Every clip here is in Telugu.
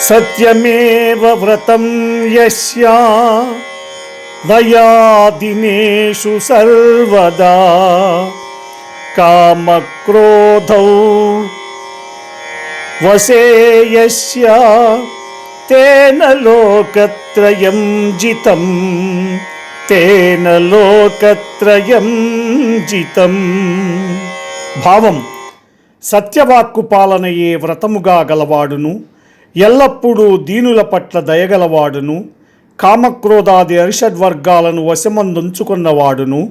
సత్యమేవ వ్రతం యస్యా దయాదినేషు సర్వదా కామక్రోధౌ వసేయస్య తేన లోకత్రయం జితం తేన లోకత్రయం జితం భావం సత్యవాక్కు పాలనయే వ్రతముగా గలవాడును ఎల్లప్పుడూ దీనుల పట్ల దయగలవాడును కామక్రోధాది అరిషడ్వర్గాలను వశమందుంచుకున్నవాడును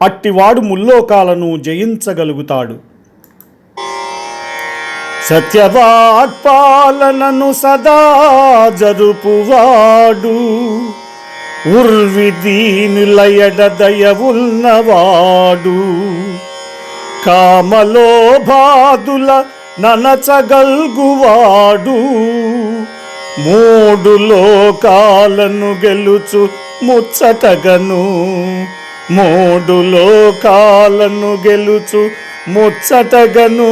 అట్టివాడు ముల్లోకాలను జయించగలుగుతాడు. సత్యవాక్పాలనను సదా జరుపువాడు. ఉర్విదీనులయడ దయవున్నవాడు. కామలోభాదుల ననచగల్గువాడు. మూడు లోకాలను గెలుచు ముచ్చటగను. మూడు లోకాలను గెలుచు ముచ్చటగను.